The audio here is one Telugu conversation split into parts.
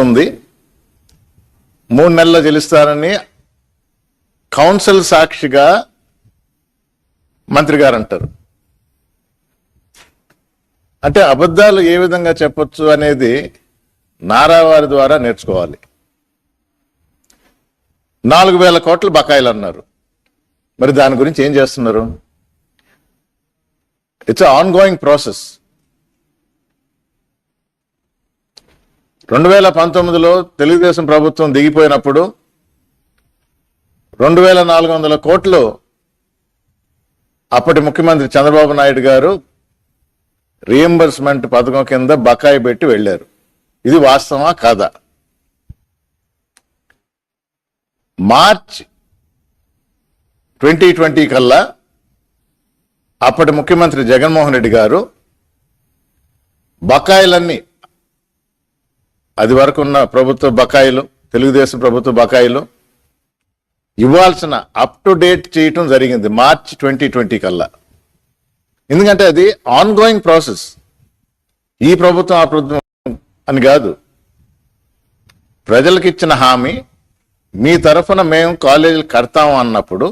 ఉంది మూడు నెలల్లో గెలుస్తారని కౌన్సిల్ సాక్షిగా మంత్రి గారు అంటారు. అంటే అబద్ధాలు ఏ విధంగా చెప్పచ్చు అనేది నారావారి ద్వారా నేర్చుకోవాలి. నాలుగు వేల కోట్లు బకాయిలు అన్నారు. మరి దాని గురించి ఏం చేస్తున్నారు? ఇట్స్ ఆన్ గోయింగ్ ప్రాసెస్ రెండు వేల పంతొమ్మిదిలో తెలుగుదేశం ప్రభుత్వం దిగిపోయినప్పుడు రెండు వేల నాలుగు వందల కోట్లు అప్పటి ముఖ్యమంత్రి చంద్రబాబు నాయుడు గారు రియంబర్స్మెంట్ పథకం కింద బకాయి పెట్టి వెళ్ళారు. ఇది వాస్తవమా కాదా? మార్చ్ ట్వంటీ ట్వంటీ కల్లా అప్పటి ముఖ్యమంత్రి జగన్మోహన్ రెడ్డి గారు బకాయిలన్నీ అది వరకు ఉన్న ప్రభుత్వ బకాయిలు తెలుగుదేశం ప్రభుత్వ బకాయిలు ఇవ్వాల్సిన అప్ టు డేట్ చేయటం జరిగింది మార్చ్ ట్వంటీ ట్వంటీ కల్లా. ఎందుకంటే అది ఆన్గోయింగ్ ప్రాసెస్ ఈ ప్రభుత్వం ఆ ప్రభుత్వం అని కాదు. ప్రజలకు ఇచ్చిన హామీ మీ తరఫున మేము కాలేజీలు కడతాము అన్నప్పుడు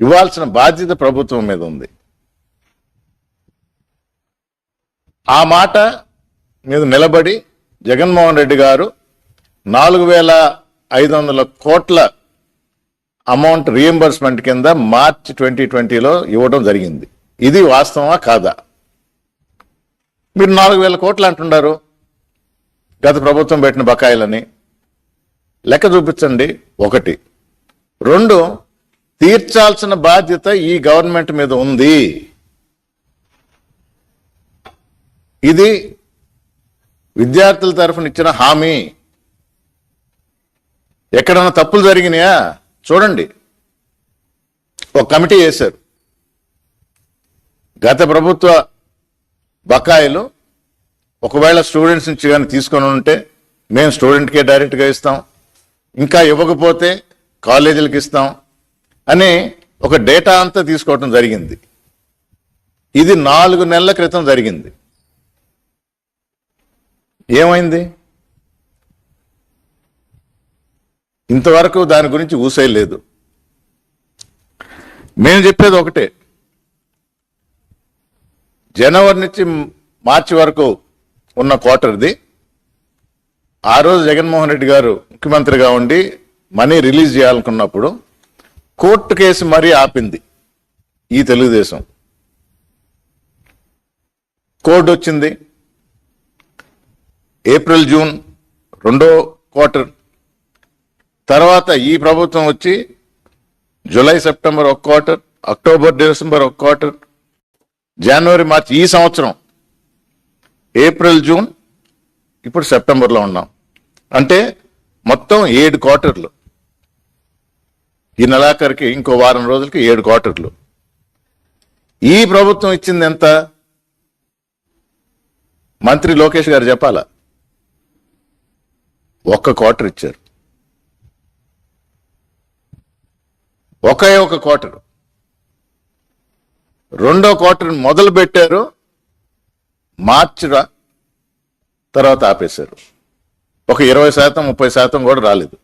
ఇవ్వాల్సిన బాధ్యత ప్రభుత్వం మీద ఉంది. ఆ మాట మీద నిలబడి జగన్మోహన్ రెడ్డి గారు నాలుగు వేల ఐదు వందల కోట్ల అమౌంట్ రియంబర్స్మెంట్ కింద మార్చ్ ట్వంటీ ట్వంటీలో ఇవ్వడం జరిగింది. ఇది వాస్తవమా కాదా? మీరు నాలుగు వేల కోట్లు అంటున్నారు. గత ప్రభుత్వం పెట్టిన బకాయిలని. లెక్క చూపించండి. ఒకటి. రెండు తీర్చాల్సిన బాధ్యత ఈ గవర్నమెంట్ మీద ఉంది. ఇది విద్యార్థుల తరఫున ఇచ్చిన హామీ. ఎక్కడన్నా తప్పులు జరిగినాయా? చూడండి. ఒక కమిటీ వేశారు. గత ప్రభుత్వ బకాయిలు ఒకవేళ స్టూడెంట్స్ నుంచి కానీ తీసుకొని ఉంటే మేము స్టూడెంట్కే డైరెక్ట్గా ఇస్తాం. ఇంకా ఇవ్వకపోతే కాలేజీలకు ఇస్తాం అని ఒక డేటా అంతా తీసుకోవటం జరిగింది. ఇది నాలుగు నెలల క్రితం జరిగింది. ఏమైంది? ఇంతవరకు దాని గురించి ఊసేయలేదు మేము చెప్పేది ఒకటే. జనవరి నుంచి మార్చి వరకు ఉన్న క్వార్టర్ది ఆ రోజు జగన్మోహన్ రెడ్డి గారు ముఖ్యమంత్రిగా ఉండి మనీ రిలీజ్ చేయాలనుకున్నప్పుడు కోర్టు కేసు మరీ ఆపింది ఈ తెలుగుదేశం. కోర్టు వచ్చింది. ఏప్రిల్ జూన్ రెండో క్వార్టర్. తర్వాత ఈ ప్రభుత్వం వచ్చి జూలై సెప్టెంబర్ ఒక క్వార్టర్ అక్టోబర్ డిసెంబర్ ఒక క్వార్టర్ జనవరి మార్చి ఈ సంవత్సరం ఏప్రిల్ జూన్ ఇప్పుడు సెప్టెంబర్లో ఉన్నాం. అంటే మొత్తం ఏడు క్వార్టర్లు. ఈ నెలాఖరికి ఇంకో వారం రోజులకి ఏడు క్వార్టర్లు. ఈ ప్రభుత్వం ఇచ్చింది ఎంత? మంత్రి లోకేష్ గారు చెప్పాలా? ఒక్క క్వార్టర్ ఇచ్చారు. ఒకే ఒక క్వార్టర్. రెండో క్వార్టర్ మొదలు పెట్టారు మార్చిరా తర్వాత ఆపేశారు. ఒక ఇరవై శాతం ముప్పై శాతం కూడా రాలేదు.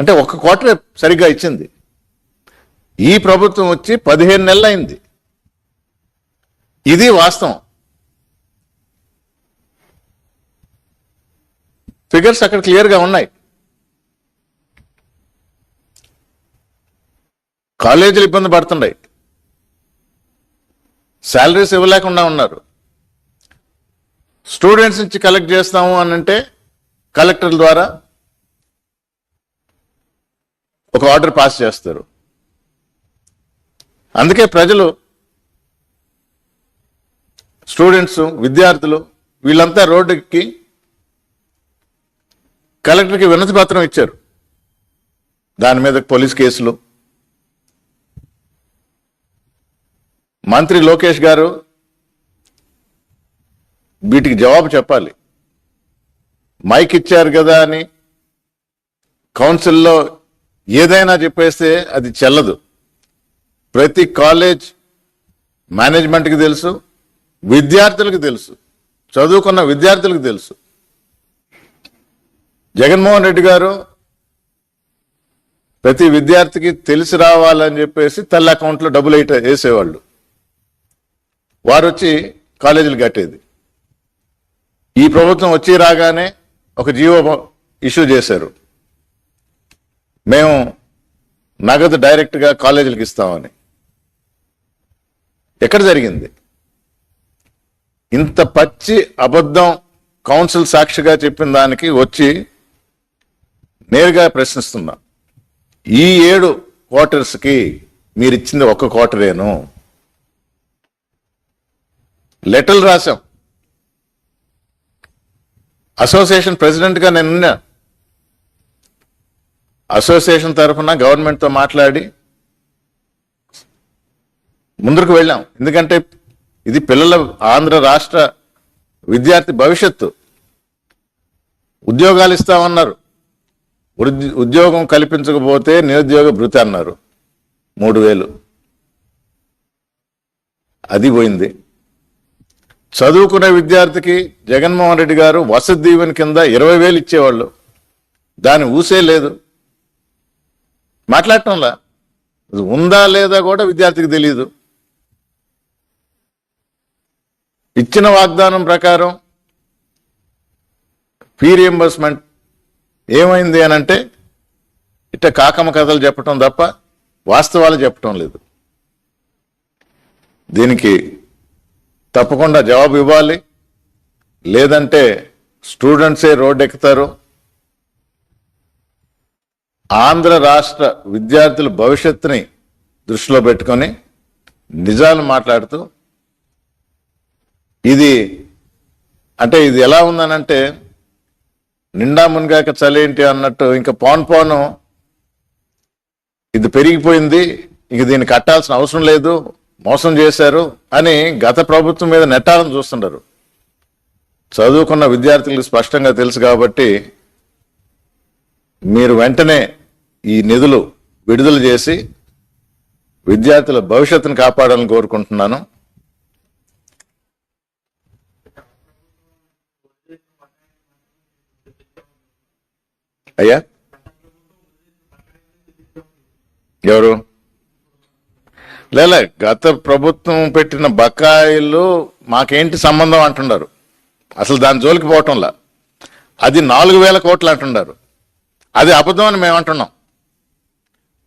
అంటే ఒక క్వార్టర్ సరిగ్గా ఇచ్చింది. ఈ ప్రభుత్వం వచ్చి పదిహేను నెలలు అయింది ఇది వాస్తవం. ఫిగర్స్ అక్కడ క్లియర్గా ఉన్నాయి. కాలేజీలు ఇబ్బంది పడుతున్నాయి. శాలరీస్ ఇవ్వలేకుండా ఉన్నారు. స్టూడెంట్స్ నుంచి కలెక్ట్ చేస్తాము అని అంటే కలెక్టర్ ద్వారా ఒక ఆర్డర్ పాస్ చేస్తారు. అందుకే ప్రజలు స్టూడెంట్స్ విద్యార్థులు వీళ్ళంతా రోడ్డుకి కలెక్టర్కి వినతి పత్రం ఇచ్చారు. దాని మీద పోలీస్ కేసులు. మంత్రి లోకేష్ గారు వీటికి జవాబు చెప్పాలి. మైక్ ఇచ్చారు కదా అని కౌన్సిల్లో ఏదైనా చెప్పేస్తే అది చెల్లదు. ప్రతి కాలేజ్ మేనేజ్మెంట్కి తెలుసు విద్యార్థులకు తెలుసు చదువుకున్న విద్యార్థులకు తెలుసు. జగన్మోహన్ రెడ్డి గారు ప్రతి విద్యార్థికి తెలిసి రావాలని చెప్పేసి తల్లి అకౌంట్లో డబ్బులు వేయట వేసేవాళ్ళు. వారు వచ్చి కాలేజీలు కట్టేది. ఈ ప్రభుత్వం వచ్చి రాగానే ఒక జీవో ఇష్యూ చేశారు. మేము నగదు డైరెక్ట్గా కాలేజీలకు ఇస్తామని. ఎక్కడ జరిగింది? ఇంత పచ్చి అబద్ధం కౌన్సిల్ సాక్షిగా చెప్పిన దానికి వచ్చి నేరుగా ప్రశ్నిస్తున్నా. ఈ ఏడు క్వార్టర్స్కి మీరు ఇచ్చింది ఒక్క క్వార్టరేను. లెటర్లు రాశాం. అసోసియేషన్ ప్రెసిడెంట్గా నేను అసోసియేషన్ తరఫున గవర్నమెంట్తో మాట్లాడి ముందుకు వెళ్ళాం. ఎందుకంటే ఇది పిల్లల ఆంధ్ర రాష్ట్ర విద్యార్థి భవిష్యత్తు. ఉద్యోగాలు ఇస్తామన్నారు. ఉద్యోగం కల్పించకపోతే నిరుద్యోగ భృతి అన్నారు. మూడు వేలు. అది పోయింది. చదువుకునే విద్యార్థికి జగన్మోహన్ రెడ్డి గారు వసతి దీవెన కింద ఇరవై వేలు ఇచ్చేవాళ్ళు. దాని ఊసే లేదు. మాట్లాడటంలా? ఉందా లేదా కూడా విద్యార్థికి తెలియదు ఇచ్చిన వాగ్దానం ప్రకారం ఫీ రియంబర్స్మెంట్ ఏమైంది అని అంటే ఇట్ట కాకమ్మ కథలు చెప్పటం తప్ప వాస్తవాలు చెప్పటం లేదు. దీనికి తప్పకుండా జవాబు ఇవ్వాలి. లేదంటే స్టూడెంట్సే రోడ్డు ఎక్కుతారు ఆంధ్ర రాష్ట్ర విద్యార్థుల భవిష్యత్తుని దృష్టిలో పెట్టుకొని నిజాలు మాట్లాడుతూ ఇది అంటే ఇది ఎలా ఉందనంటే నిండా మునిగాక చలేంటి అన్నట్టు ఇంకా పాన్ పోను ఇది పెరిగిపోయింది ఇక దీన్ని కట్టాల్సిన అవసరం లేదు మోసం చేశారు అని గత ప్రభుత్వం మీద నెట్టాలని చూస్తున్నారు చదువుకున్న విద్యార్థులకు స్పష్టంగా తెలుసు కాబట్టి మీరు వెంటనే ఈ నిధులు విడుదల చేసి విద్యార్థుల భవిష్యత్తును కాపాడాలని కోరుకుంటున్నాను. అయ్యా? ఎవరు? లేలే గత ప్రభుత్వం పెట్టిన బకాయిలు మాకేంటి సంబంధం అంటున్నారు అసలు దాని జోలికి పోవటంలా. అది నాలుగు వేల కోట్లు అంటున్నారు అది అబద్ధం అని మేము అంటున్నాం.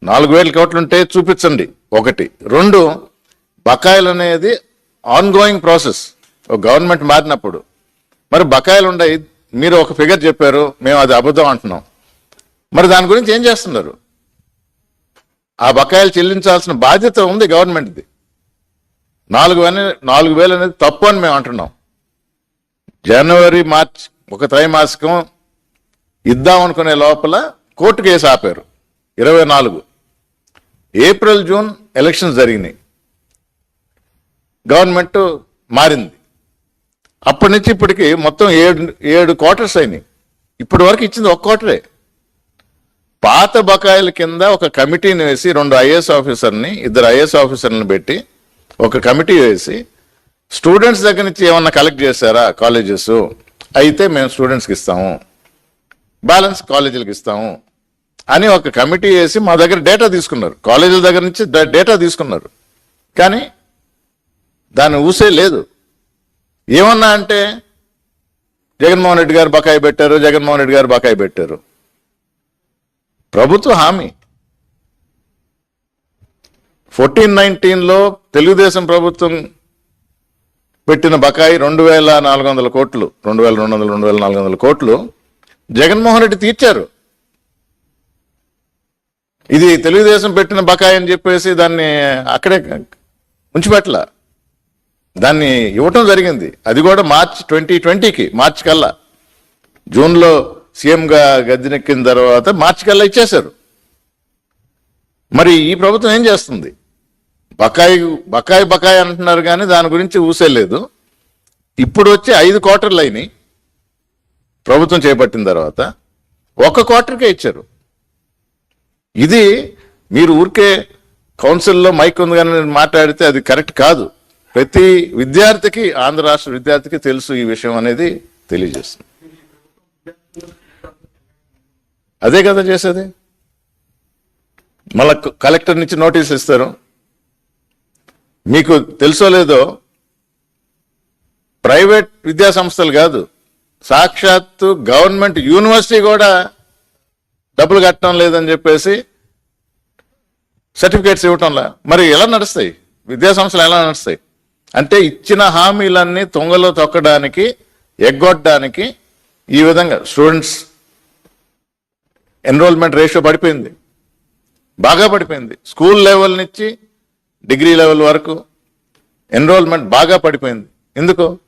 నాలుగు వేల కోట్లు ఉంటే చూపించండి. ఒకటి. రెండు బకాయిలు అనేది ఆన్గోయింగ్ ప్రాసెస్ ఒక గవర్నమెంట్ మారినప్పుడు. మరి బకాయిలు ఉన్నాయి మీరు ఒక ఫిగర్ చెప్పారు మేము అది అబద్ధం అంటున్నాం. మరి దాని గురించి ఏం చేస్తున్నారు? ఆ బకాయిలు చెల్లించాల్సిన బాధ్యత ఉంది గవర్నమెంట్ది. నాలుగు నాలుగు వేలు అనేది తప్పు అని మేము అంటున్నాం. జనవరి మార్చ్ ఒక త్రైమాసికం ఇద్దాం అనుకునే లోపల కోర్టు కేసు ఆపారు. ఇరవై నాలుగు. ఏప్రిల్ జూన్ ఎలక్షన్స్ జరిగినాయి. గవర్నమెంట్ మారింది. అప్పటి నుంచి ఇప్పటికి మొత్తం ఏడు ఏడు క్వార్టర్స్ అయినాయి. ఇప్పటి వరకు ఇచ్చింది ఒక క్వార్టరే. పాత బకాయిల కింద ఒక కమిటీని వేసి రెండు ఐఏఎస్ ఆఫీసర్ని ఇద్దరు ఐఏఎస్ ఆఫీసర్ని పెట్టి ఒక కమిటీ వేసి స్టూడెంట్స్ దగ్గర నుంచి ఏమన్నా కలెక్ట్ చేశారా కాలేజెస్? అయితే మేము స్టూడెంట్స్కి ఇస్తాము. బ్యాలెన్స్ కాలేజీలకు ఇస్తాము అని ఒక కమిటీ వేసి మా దగ్గర డేటా తీసుకున్నారు. కాలేజీల దగ్గర నుంచి డేటా తీసుకున్నారు. కానీ దాన్ని ఊసే లేదు. ఏమన్నా అంటే జగన్మోహన్ రెడ్డి గారు బకాయి పెట్టారు జగన్మోహన్ రెడ్డి గారు బకాయి పెట్టారు. ప్రభుత్వ హామీ. ఫోర్టీన్ నైన్టీన్లో తెలుగుదేశం ప్రభుత్వం పెట్టిన బకాయి రెండు వేల నాలుగు వందల కోట్లు రెండు వేల రెండు వందల రెండు వేల నాలుగు వందల కోట్లు జగన్మోహన్ రెడ్డి తీర్చారు. ఇది తెలుగుదేశం పెట్టిన బకాయి అని చెప్పేసి దాన్ని అక్కడే ఉంచిపెట్టల. దాన్ని ఇవ్వటం జరిగింది. అది కూడా మార్చ్ ట్వంటీ ట్వంటీకి మార్చ్ కల్లా. జూన్లో సీఎంగా గద్దెనెక్కిన తర్వాత మార్చి కల్లా ఇచ్చేశారు. మరి ఈ ప్రభుత్వం ఏం చేస్తుంది? బకాయి బకాయి బకాయి అంటున్నారు కానీ దాని గురించి ఊసేలేదు ఇప్పుడు వచ్చి ఐదు క్వార్టర్లు అయినాయి. ప్రభుత్వం చేపట్టిన తర్వాత ఒక క్వార్టర్కే ఇచ్చారు. ఇది మీరు ఊరికే కౌన్సిల్లో మైక్ ఉంది కానీ మాట్లాడితే అది కరెక్ట్ కాదు. ప్రతి విద్యార్థికి ఆంధ్ర రాష్ట్ర విద్యార్థికి తెలుసు ఈ విషయం అనేది తెలియజేస్తుంది. అదే కదా చేసేది? మళ్ళా కలెక్టర్ నుంచి నోటీస్ ఇస్తారు. మీకు తెలుసో లేదో ప్రైవేట్ విద్యా సంస్థలు కాదు సాక్షాత్తు గవర్నమెంట్ యూనివర్సిటీ కూడా డబ్బులు కట్టడం లేదని చెప్పేసి సర్టిఫికేట్స్ ఇవ్వటంలా? మరి ఎలా నడుస్తాయి? విద్యా సంస్థలు ఎలా నడుస్తాయి? అంటే ఇచ్చిన హామీలన్నీ తొంగలో తొక్కడానికి ఎగ్గొట్టడానికి ఈ విధంగా స్టూడెంట్స్ ఎన్రోల్మెంట్ రేషియో పడిపోయింది. బాగా పడిపోయింది. స్కూల్ లెవెల్ నుంచి డిగ్రీ లెవెల్ వరకు ఎన్రోల్మెంట్ బాగా పడిపోయింది. ఎందుకు?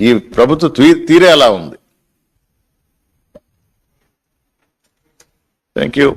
ఈ ప్రభుత్వ తీ- తీరే అలా ఉంది. Thank you